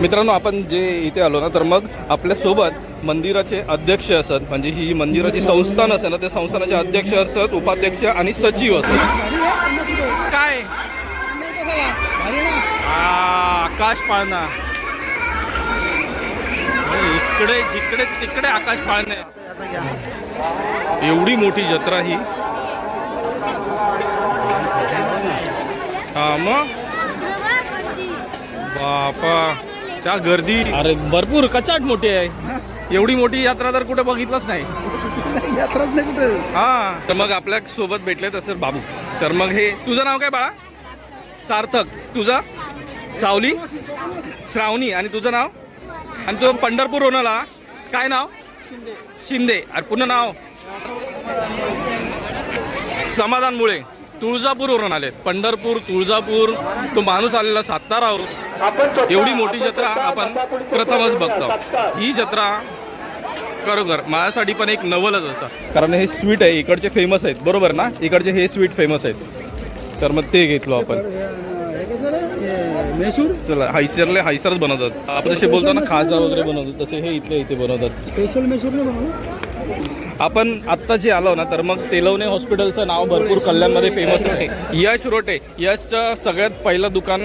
मित्रांनो आपण जे इथे आलो ना तर मग आपल्यासोबत मंदिराचे अध्यक्ष असत. म्हणजे ही जी मंदिराची संस्थान असेल ना त्या संस्थानाचे अध्यक्ष असत उपाध्यक्ष आणि सचिव असत. काय? आकाश पाळणा. इकडे जिकडे तिकडे आकाश पाळणे. एवढी मोठी जत्रा ही. हा मग? बापा. त्या गर्दी अरे भरपूर कचाट मोठी आहे. एवढी मोठी यात्रा तर कुठे बघितलंच नाही. यात्राच नाही कुठं? हा. तर मग आपल्यासोबत भेटले तसं बाबू. तर मग हे तुझं नाव काय बाळा? सार्थक. तुझं? सावली? श्रावणी. आणि तुझं नाव? आणि तू पंढरपूर आला काय नाव? शिंदे. आणि पुन्हा नाव? समाधान मुळे. तुळजापूरवरून आले पंढरपूर तुळजापूर तो माणूस आलेला सातारावर एवढी मोठी जत्रा आपण प्रथमच बघतो. ही जत्रा खरोखर माझ्यासाठी पण एक नवलच असं. कारण हे स्वीट आहे इकडचे फेमस आहेत. बरोबर ना? इकडचे हे स्वीट फेमस आहेत. तर मग ते घेतलो आपण. मैसूर चला हायसरले हायसरच बनवतात. आपण जसे बोलतो ना खाजा वगैरे बनवतात तसे हे इथले इथे बनवतात. स्पेशल मैसूर आपण आत्ता जे आलो ना तर मग तेलवणे हॉस्पिटलचं नाव भरपूर कल्याणमध्ये फेमस आहे. यश रोटे यशचं सगळ्यात पहिलं दुकान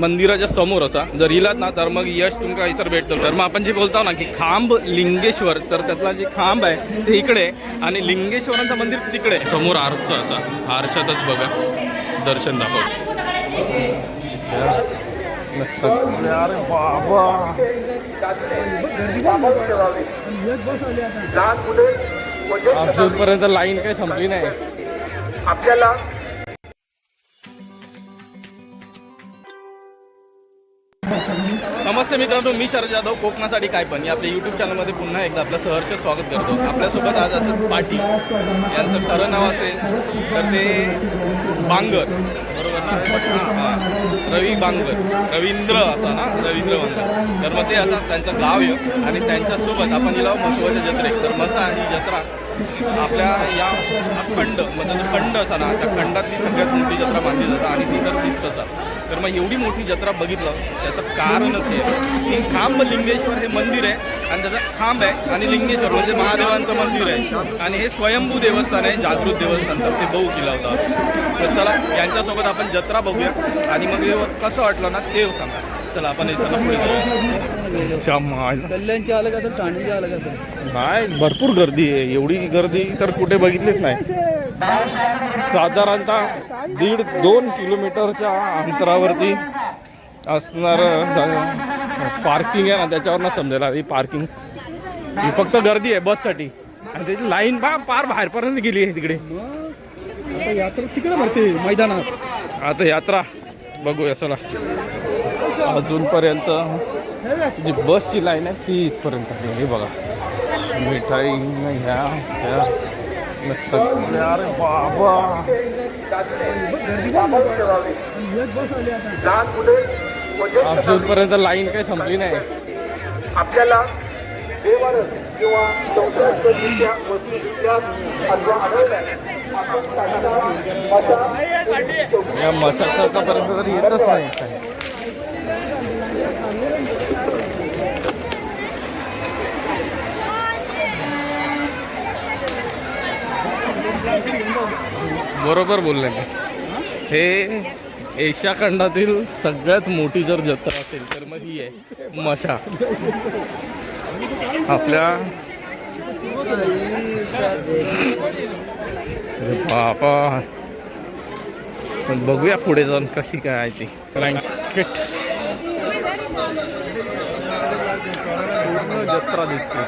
मंदिराच्या समोर असा जर इलात ना तर मग यश तुमका हैसर भेटतो. तर मग आपण जे बोलतो ना की खांब लिंगेश्वर तर त्यातला जे खांब आहे ते इकडे आणि लिंगेश्वरांचं मंदिर तिकडे. समोर आरसा असा आरशातच बघा दर्शन दाखव बाबा. एक बस आली आता. अजूनपर्यंत लाईन काही संपली नाही. नमस्ते मित्रांनो मी शरद जाधव कोकणासाठी काय पण. या आपल्या यूट्यूब चॅनलमध्ये पुन्हा एकदा आपलं सहर्ष स्वागत करतो. आपल्यासोबत आज असं पाटील. यांचं खरं नाव असेल तर ते बांगर. बरोबर ना? हां. रवी बांगर. रवींद्र असा ना? रवींद्र बांगर. तर मग ते असं त्यांचं गाव आहे. आणि त्यांच्यासोबत आपण गेलो मसवाच्या जत्रेत तर मसा ही जत्रा आपल्या या खंड म्हणजे जो खंड असा ना त्या खंडातली सगळ्यात मोठी जत्रा मानली जातात आणि ती तर दिसत असा तर मग एवढी मोठी जत्रा बघितलं त्याचं कारण असे की खांब लिंगेश्वर हे मंदिर आहे आणि त्याचा खांब आहे आणि लिंगेश्वर म्हणजे महादेवांचं मंदिर आहे. आणि हे स्वयंभू देवस्थान आहे जागृत देवस्थान. तर ते बघू केला होता तर चला यांच्यासोबत आपण जत्रा बघूया. आणि मग हे कसं वाटलं ना ते सांगा. चला आपण हे सगळं पुढे नाही भरपूर गर्दी आहे. एवढी गर्दी तर कुठे बघितलीच नाही. साधारणतः दीड दोन किलोमीटरच्या अंतरावरती असणार पार्किंग आहे ना त्याच्यावरनं समजेल. ही पार्किंग ही फक्त गर्दी आहे बससाठी. आणि त्याची लाईन पा पार बाहेरपर्यंत गेली आहे तिकडे. आता यात्रा तिकडे भरते मैदानात. आता यात्रा बघूया चला. अजूनपर्यंत जी बसची लाईन आहे ती इथपर्यंत आहे. हे बघा. मिठाई ह्या ह्या. न सगळे अरे बाबा. अजूनपर्यंत लाईन काही संपली नाही. आपल्याला किंवा या मसाच्या आतापर्यंत तर येतच नाही. बरोबर बोलले मी. हे एशिया खंडातील सगळ्यात मोठी जर जत्रा असेल तर मग ही आहे मशा. आपल्या बापा. पण बघूया पुढे जाऊन कशी काय आहे ती. ब्लँकेट पूर्ण जत्रा दिसते.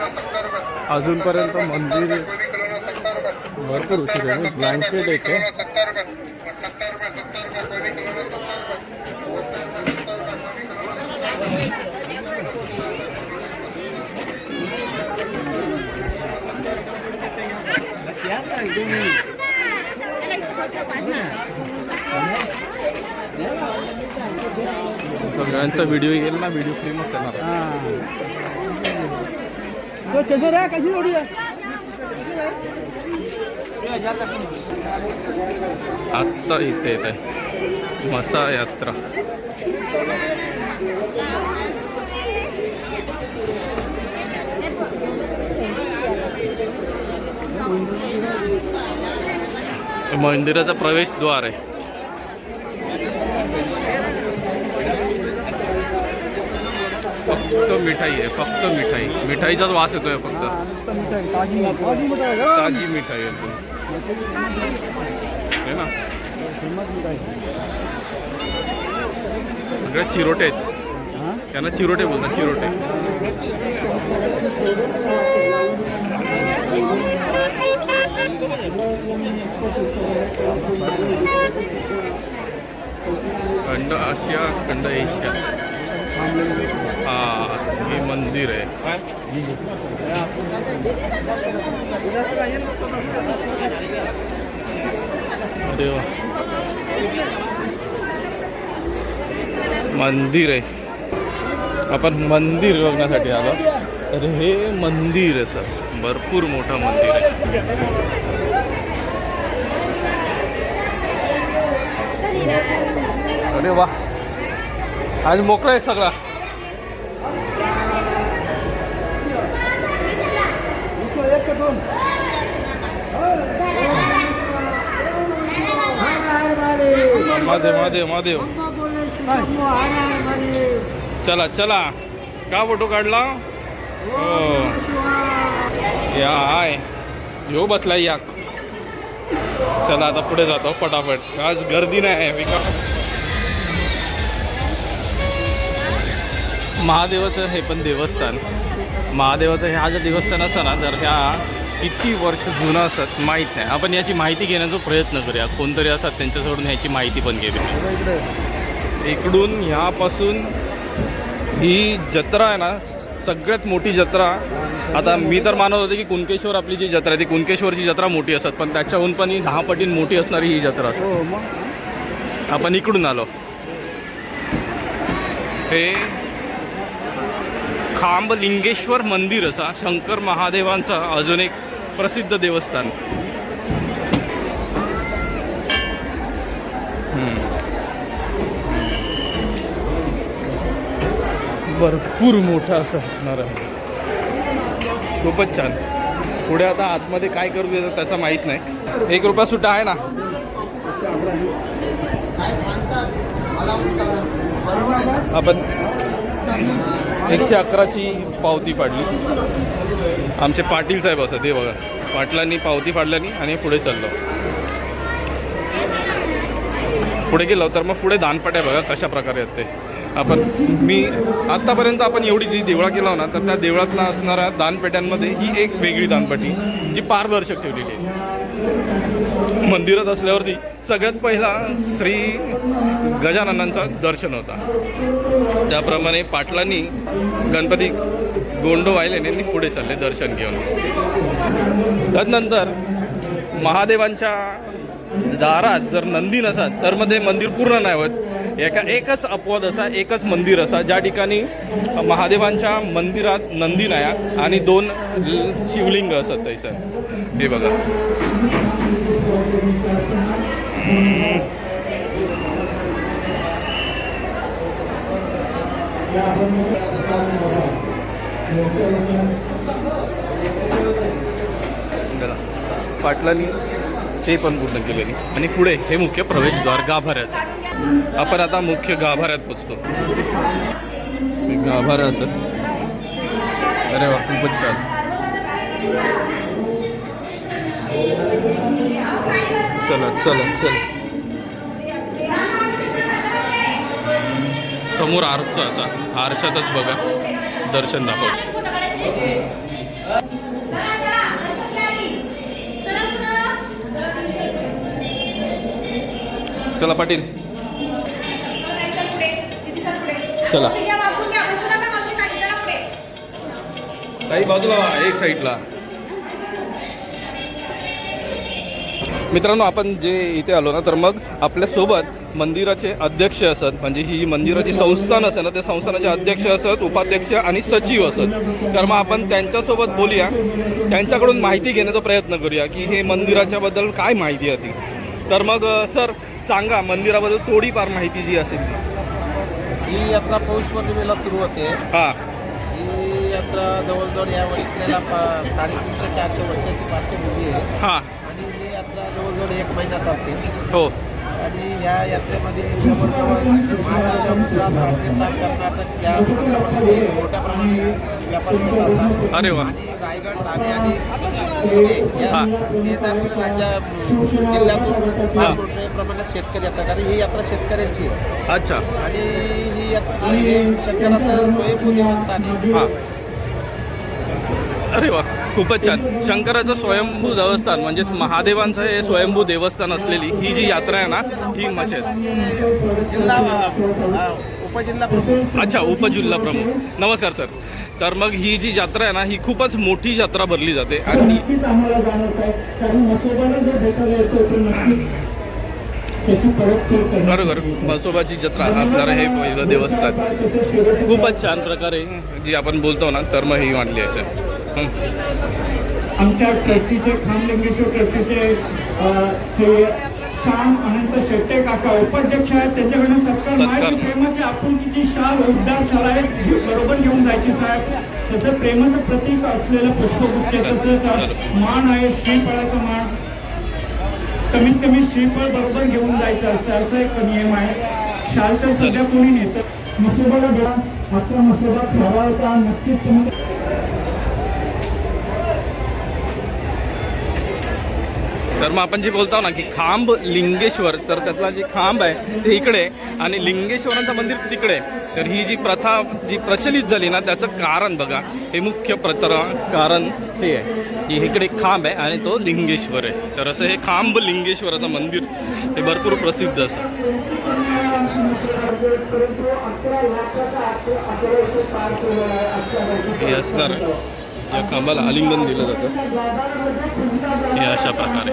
अजूनपर्यंत मंदिर भरपूर उशीर आहे ब्लँकेट एक आहे सगळ्यांचा व्हिडिओ येईल ना व्हिडिओ फेमस येणार तो कसं रे कशी जोडी आहे? आत्ता इथे येत. आहे मसा यात्रा. मंदिराचा प्रवेशद्वार आहे. फक्त मिठाई आहे फक्त मिठाई. मिठाईचाच वास येतोय फक्त. ताजी मिठाई आहे. आहे है ना? सगळ्या चिरोटे आहेत. त्यांना चिरोटे बोलतात चिरोटे. खंड आशिया खंड एशिया. हा हे मंदिर आहे. अरे वा. मंदिर आहे. आपण मंदिर बघण्यासाठी आलो. तर हे मंदिर आहे सर. भरपूर मोठं मंदिर आहे. अरे वा. आज मोकळा आहे सगळा नुसतं एक का दोन महादेव महादेव महादेव. चला चला. का फोटो काढला? हो या आय यो बसलाय या. चला आता पुढे जातो फटाफट. आज गर्दी नाही आहे विका. महादेवाचं हे पण देवस्थान. महादेवाचं हे हा जर देवस्थान असं ना तर ह्या किती वर्ष जुनं असत माहीत नाही. आपण याची माहिती घेण्याचा प्रयत्न करूया. कोणतरी असतात त्यांच्याकडून ह्याची माहिती पण घेऊया इकडे इकडून ह्यापासून ही जत्रा आहे ना सगळ्यात मोठी जत्रा. आता मी तर मानत होते की कुणकेश्वर आपली जी जत्रा आहे ती कुणकेश्वरची जत्रा मोठी असत पण त्याच्याहून पण ही दहा पटीन मोठी असणारी ही जत्रा असते. हो आपण इकडून आलो. हे खांबलिंगेश्वर मंदिर असा शंकर महादेवांचा अजून एक प्रसिद्ध देवस्थान. भरपूर मोठं असं असणार आहे. खूपच छान. पुढे आता आतमध्ये काय करू देतात त्याचा माहीत नाही. एक रुपया सुट्टा आहे ना? आपण एकशे अकराची पावती फाडली. आमचे पाटील साहेब असं ते बघा. पाटलांनी पावती फाडल्यानी आणि पुढे चाललो. पुढे गेलो तर मग पुढे दानपाट्या बघा कशा प्रकारे आहेत ते. आपण मी आत्तापर्यंत आपण एवढी जी देवळा केला ना तर त्या देवळातला असणाऱ्या दानपेट्यांमध्ये ही एक वेगळी दानपेटी जी पारदर्शक ठेवलेली आहे. मंदिरात असल्यावरती सगळ्यात पहिला श्री गजाननांचं दर्शन होता. त्याप्रमाणे पाटलांनी गणपती गोंडो यांनी पुढे चालले दर्शन घेऊन. त्यानंतर महादेवांच्या दारात जर नंदी नसत तर मग ते मंदिर पूर्ण नाही होत. एका एकच अपवाद असा एकच मंदिर असा ज्या ठिकाणी महादेवांच्या मंदिरात नंदी नाही आणि दोन शिवलिंग असत थंयसर हे बघा बघा. पाटलांनी ते पण पूर्ण केलेली आणि पुढे हे मुख्य प्रवेशद्वार गाभाऱ्याचं. आपण आता मुख्य गाभाऱ्यात पोचतो. गाभारा असत अरे वा खूपच छान. चला चला चला. समोर आरसा असा. आरशातच बघा. दर्शन दाखवतो. चला पाटील. चला. काही बाजूला एक साईडला. मित्रांनो आपण जे इथे आलो ना तर मग आपल्यासोबत मंदिराचे अध्यक्ष असत म्हणजे ही जी मंदिराची संस्थान असेल ना त्या संस्थानाचे अध्यक्ष असत उपाध्यक्ष आणि सचिव असत. तर मग आपण त्यांच्यासोबत बोलूया. त्यांच्याकडून माहिती घेण्याचा प्रयत्न करूया की हे मंदिराच्या बद्दल काय माहिती होती तर मग सर सांगा मंदिराबद्दल थोडीफार माहिती जी असेल ही यात्रा पौष पौर्णिमेला सुरू होते हां. ही यात्रा जवळजवळ या वर्षीला साडेतीनशे चारशे वर्षाची पार्श्वभूमी आहे. हां. आणि ही यात्रा यात्रा जवळजवळ एक महिना चालते. हो. आणि या यात्रेमध्ये जवळजवळ महाराष्ट्र गुजरात राजस्थान कर्नाटक या प्रमाणे मोठ्या प्रमाणे व्यापारी येत असतात. आणि रायगड ठाणे आणि पुणे या हा. राज्या जिल्ह्यातून. फार मोठ्या प्रमाणात शेतकरी येतात. आणि ही यात्रा शेतकऱ्यांची आहे. अच्छा. आणि ही यात्रा शंकराचं स्वयंभू देवस्थान आहे. अरे वा. खूपच छान. शंकराचं स्वयंभू देवस्थान म्हणजेच महादेवांचं हे स्वयंभू देवस्थान असलेली ही जी यात्रा आहे ना ही मशेद उपजिल्हा प्रमुख अच्छा उपजिल्हा प्रमुख. नमस्कार सर. तर मग ही जी यात्रा आहे ना ही खूपच मोठी यात्रा भरली जाते आणि बरोबर म्हसोबाची जत्रा असणार हे पहिलं देवस्थान. खूपच छान प्रकारे जी आपण बोलतो ना तर मग ही मांडली आहे सर. आमच्या ट्रस्टीचे खामलिंगेश्वर ट्रस्टीचे श्री श्याम अनंत शेट्टे काका उपाध्यक्ष आहेत त्यांच्याकडनं सत्कार. माहिती प्रेमाची आपुलकीची शाल उबदार शाल आहे बरोबर घेऊन जायची साहेब. तसं प्रेमाचं प्रतीक असलेलं पुष्पगुच्छ तसंच मान आहे श्रीफळाचं मान. कमीत कमी श्रीफळ बरोबर घेऊन जायचं असतं असं एक नियम आहे. शाल तर सध्या कोणी नेतं? मसोबाला द्या आजचा मसोबा होता नक्कीच तुम्ही तर मग आपण जे बोलतो ना की खांब लिंगेश्वर तर त्यातला जे खांब आहे ते इकडे आणि लिंगेश्वरांचं मंदिर तिकडे तर ही जी प्रथा जी प्रचलित झाली ना त्याचं कारण बघा. हे मुख्य प्रथा कारण हे आहे की इकडे खांब आहे आणि तो लिंगेश्वर आहे. तर असं हे खांब लिंगेश्वराचं मंदिर हे भरपूर प्रसिद्ध असं. हे असणार आहे. या खांबाला आलिंगन दिलं जातं. हे अशा प्रकारे.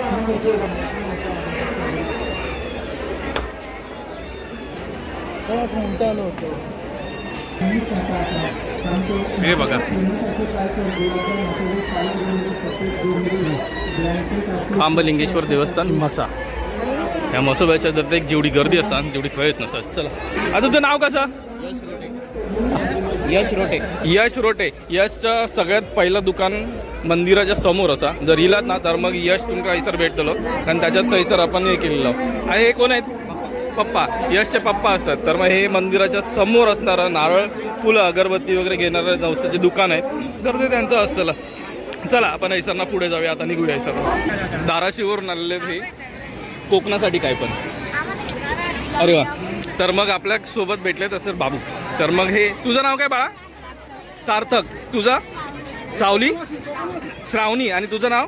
हे बघा. खांबलिंगेश्वर देवस्थान मसा ह्या मसोब्याच्या तर एक जेवढी गर्दी असतात तेवढी कळत नसतात. चला. आता तुझं नाव कसं? यश रोटे. यश रोटे. यशचं सगळ्यात पहिलं दुकान मंदिराच्या समोर असा. जर इलात ना तर मग यश तुमका हैसर भेटतलो. कारण त्याच्यात थंयसर आपण हे केलेलं. आणि हे कोण आहेत? पप्पा. यशचे पप्पा असतात. तर मग हे मंदिराच्या समोर असणारं नारळ फुलं अगरबत्ती वगैरे घेणारं नवसाचे दुकान आहे. तर ते त्यांचं असतं. चला. आपण हैसरना पुढे जाऊया. आता निघूया हैसर धाराशिववरून आलेले हे कोकणासाठी काय पण. अरे वा. तर मग आपल्यासोबत भेटले तसं बाबू. तर मग हे तुझं नाव काय बाळा? सार्थक. तुझा? सावली? श्रावणी. आणि तुझं नाव?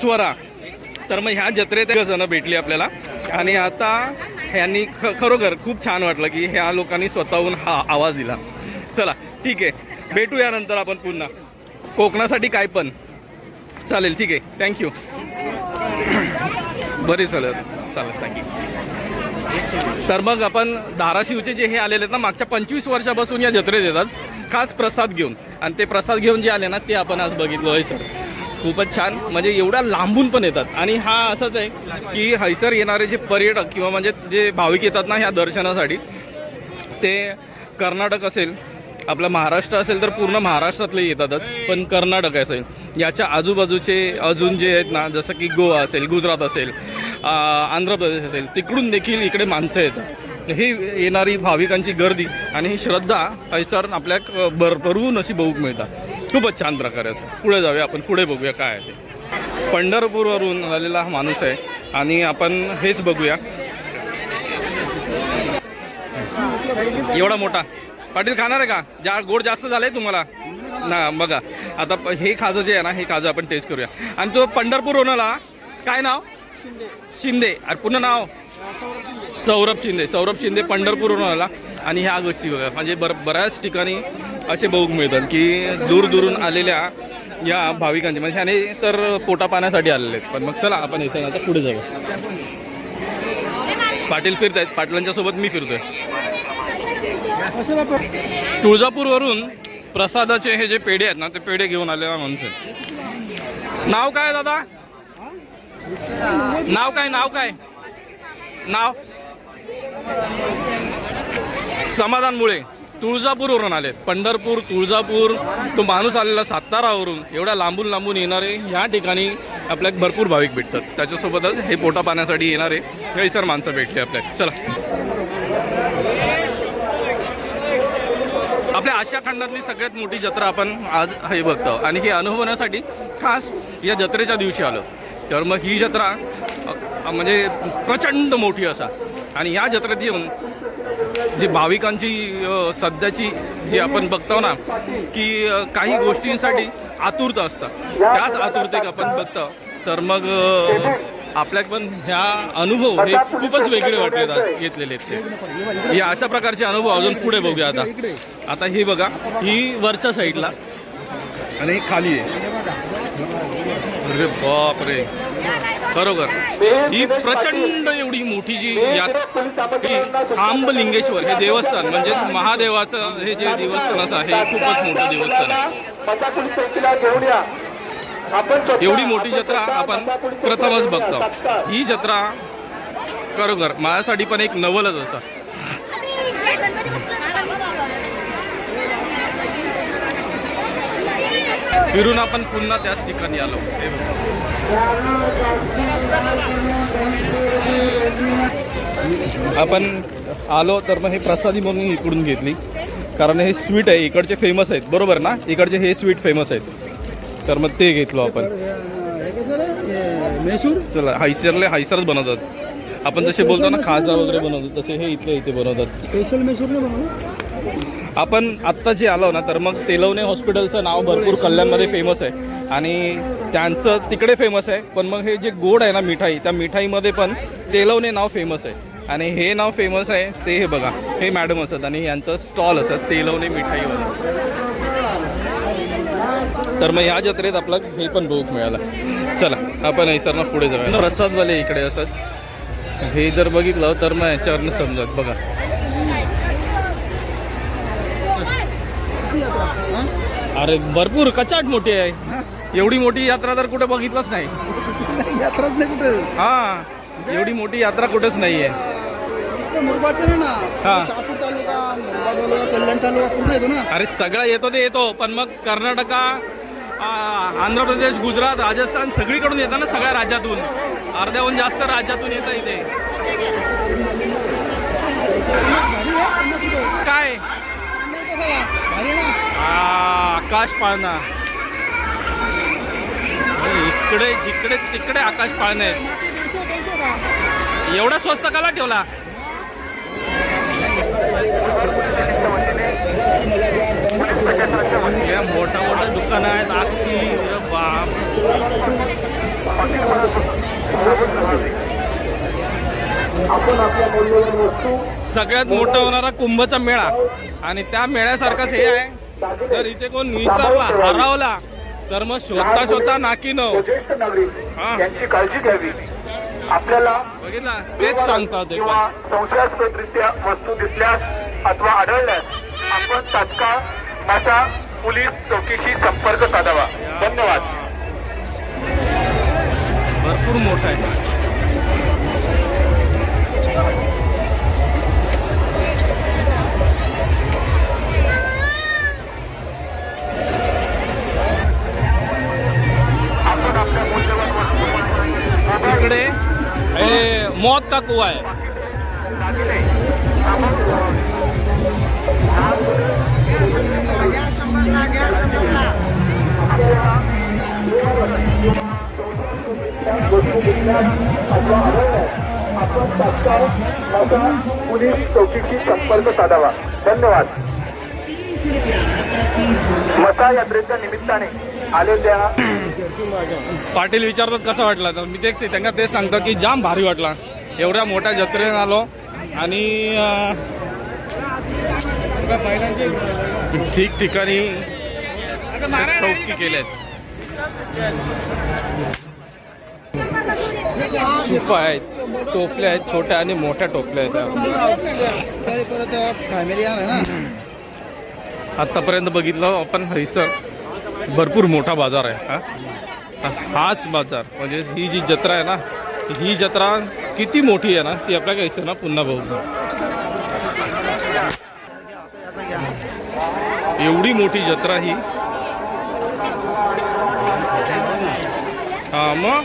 स्वरा. तर मग ह्या जत्रेत एक जण भेटली आपल्याला. आणि आता ह्यांनी ख खरोखर खूप छान वाटलं की ह्या लोकांनी स्वतःहून हा आवाज दिला. चला ठीक आहे. भेटूया नंतर आपण पुन्हा. कोकणासाठी काय पण. चालेल ठीक आहे. थँक्यू बरे चालेल चालेल थँक्यू तर मग आपण धाराशिवचे जे हे आलेले आहेत ना मागच्या पंचवीस वर्षापासून या जत्रेत येतात. खास प्रसाद घेऊन. आणि ते प्रसाद घेऊन जे आले ना ते आपण आज बघितलं. आहे सर. खूपच छान. म्हणजे एवढ्या लांबून पण येतात. आणि हा असंच आहे की हैसर येणारे जे पर्यटक किंवा म्हणजे जे भाविक येतात ना ह्या दर्शनासाठी ते कर्नाटक असेल आपलं महाराष्ट्र असेल तर पूर्ण महाराष्ट्रातले येतातच. पण कर्नाटक असेल. याच्या आजूबाजूचे अजून जे आहेत ना जसं की गोवा असेल गुजरात असेल आंध्र प्रदेश असेल तिकडून देखील इकडे माणसं येतात. ही येणारी भाविकांची गर्दी आणि ही श्रद्धा हैसर आपल्या भरभरून अशी बघूक मिळतात. खूपच छान प्रकारे असं. पुढे जाऊया आपण पुढे बघूया काय आहे ते. पंढरपूरवरून आलेला हा माणूस आहे आणि आपण हेच बघूया. एवढा मोठा. पाटील खाणार आहे का? जा गोड जास्त झालंय तुम्हाला? ना बघा. आता प- हे खाजं जे आहे ना हे खाजं आपण टेस्ट करूया. आणि तो पंढरपूर होणाला काय नाव? शिंदे. अरे पुन्हा नाव? सौरभ शिंदे. सौरभ शिंदे. पंढरपूर होणाला आणि ह्या गोष्टी बघा. म्हणजे बर बऱ्याच ठिकाणी असे बघूक मिळतात की दूर दूरून आलेल्या या भाविकांचे. म्हणजे ह्याने तर पोटा पाण्यासाठी आलेले आहेत. पण मग चला आपण हे आता पुढे जाऊया. पाटील फिरत आहेत पाटलांच्या सोबत मी फिरतोय. तुळजापूरवरून प्रसादाचे हे जे पेढे आहेत ना ते पेढे घेऊन आलेला माणूस नाव काय दादा? नाव काय नाव काय? नाव? समाधान मुळे. तुळजापूरवरून आले पंढरपूर तुळजापूर तो माणूस आलेला सातारावरून. एवढ्या लांबून लांबून येणारे ह्या ठिकाणी आपल्याला भरपूर भाविक भेटतात. त्याच्यासोबतच हे पोटा पाण्यासाठी येणारे गैसर माणसं भेटले आपल्याला. चला. आपल्या आशिया खंडातली सगळ्यात मोठी जत्रा आपण आज हे बघतो. आणि हे अनुभवण्यासाठी खास या जत्रेच्या दिवशी आलो. तर मग ही जत्रा म्हणजे प्रचंड मोठी असा. आणि या जत्रेत येऊन जे भाविकांची सध्याची जी आपण बघतो ना की काही गोष्टींसाठी आतुरता असतात त्याच आतुरतेक आपण बघतो. तर मग आपल्याक पण ह्या अनुभव हे खूपच वेगळे वाटले आज घेतलेले आहेत ते. हे अशा प्रकारचे अनुभव अजून पुढे बघूया आता. आता हे बघा ही वरच्या साईडला आणि खाली आहे. अरे बाप रे खरोखर. ही प्रचंड एवढी मोठी जी यात खांब लिंगेश्वर हे देवस्थान म्हणजेच महादेवाचं हे जे देवस्थान असं आहे हे खूपच मोठं देवस्थान आहे. एवढी मोठी जत्रा आपण प्रथमच बघतो. ही जत्रा खरोखर माझ्यासाठी पण एक नवलच असं. फिरून आपण पुन्हा त्याच ठिकाणी आलो. हे बघा. आपण आलो तर मग हे प्रसादी म्हणून इकडून घेतली कारण हे स्वीट आहे इकडचे फेमस आहेत. बरोबर ना? इकडचे हे स्वीट फेमस आहेत. तर मग ते घेतलो आपण. चला हायसरले हायसरच बनवतात. आपण जसे बोलतो ना खाजा वगैरे बनवतात तसे हे इथले इथे बनवतात. स्पेशल मैसूर नाही बनवलं आपण आत्ता जे आलो ना तर मग तेलवणे हॉस्पिटलचं नाव भरपूर कल्याणमध्ये फेमस आहे. आणि त्यांचं तिकडे फेमस आहे पण मग हे जे गोड आहे ना मिठाई त्या मिठाईमध्ये पण तेलवणे नाव फेमस आहे. आणि हे नाव फेमस आहे ते हे बघा हे मॅडम असत आणि यांचं स्टॉल असत तेलवणे वगैरे तर मग ह्या जत्रेत आपलं हे पण बघूक मिळालं. चला आपण ऐसरनं पुढे जाऊया. प्रसादवाले इकडे असत. हे जर बघितलं तर मग याच्यावरनं समजत बघा. अरे भरपूर कचाट मोठी आहे. एवढी मोठी यात्रा तर कुठे बघितलंच नाही. यात्राच नाही कुठे? हा एवढी मोठी यात्रा कुठेच नाही आहे मुरबाडचं नाही हा. ना शहापूर तालुका मुरबाड तालुका कल्याण तालुका पूर्ण येतो ना? अरे सगळं येतो ते येतो पण मग कर्नाटका आ, आंध्र प्रदेश गुजरात राजस्थान सगळीकडून येतं ना सगळ्या राज्यातून. अर्ध्याहून जास्त राज्यातून येतं इथे. काय? भारी आहे आकाश पाळणा. इकडे जिकडे तिकडे आकाश पाळणे. एवढा स्वस्त काला ठेवला या मोठा मोठा दुकान आहेत आखी अरे बाप आपण आपल्या मौल्यवान वस्तू सगळ्यात मोठा होणारा कुंभचा मेळा. आणि त्या मेळ्यासारखाच हे आहे. जर इथे कोण विसरला हरवला तर मग शोधता शोधता नाकी न ज्येष्ठ नागरिक. यांची काळजी घ्यावी. आपल्याला बघितला? तेच सांगतात संशयास्पदरित्या वस्तू दिसल्यास अथवा आढळल्यास आपण तात्काळ माझ्या पोलीस चौकीशी संपर्क साधावा. धन्यवाद. भरपूर मोठा आहे. मौत का अथवा आढळल्यास आपण तात्काळ माझ्या पोलीस चौकीशी संपर्क साधावा धन्यवाद. मसा यात्रेच्या निमित्ताने आलेल्या पाटील विचारतात कसा वाटला? तर मी तेच त्यांना तेच सांगतो की जाम भारी वाटला. एवढ्या मोठ्या जत्रेने आलो. आणि ठिकठिकाणी चौकी केल्या सुपा आहेत टोपल्या आहेत छोट्या आणि मोठ्या टोपल्या आहेत. आत्तापर्यंत बघितलं आपण हैसर भरपूर मोठा बाजार आहे हा हाच बाजार. म्हणजे ही जी जत्रा आहे ना ही जत्रा किती मोठी आहे ना ती आपल्या कैसे ना पुन्हा बघू. एवढी मोठी जत्रा ही. हा मग?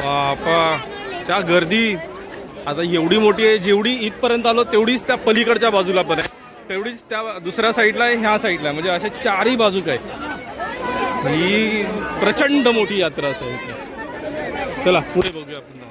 बापा त्या गर्दी. आता एवढी मोठी आहे जेवढी इथपर्यंत आलो तेवढीच त्या पलीकडच्या बाजूला पण आहे. तेवढीच त्या दुसऱ्या साईडला आहे ह्या साईडला आहे. म्हणजे असे चारही बाजू काय. ही प्रचंड मोठी यात्रा असेल. चला पुढे बघूया पुन्हा.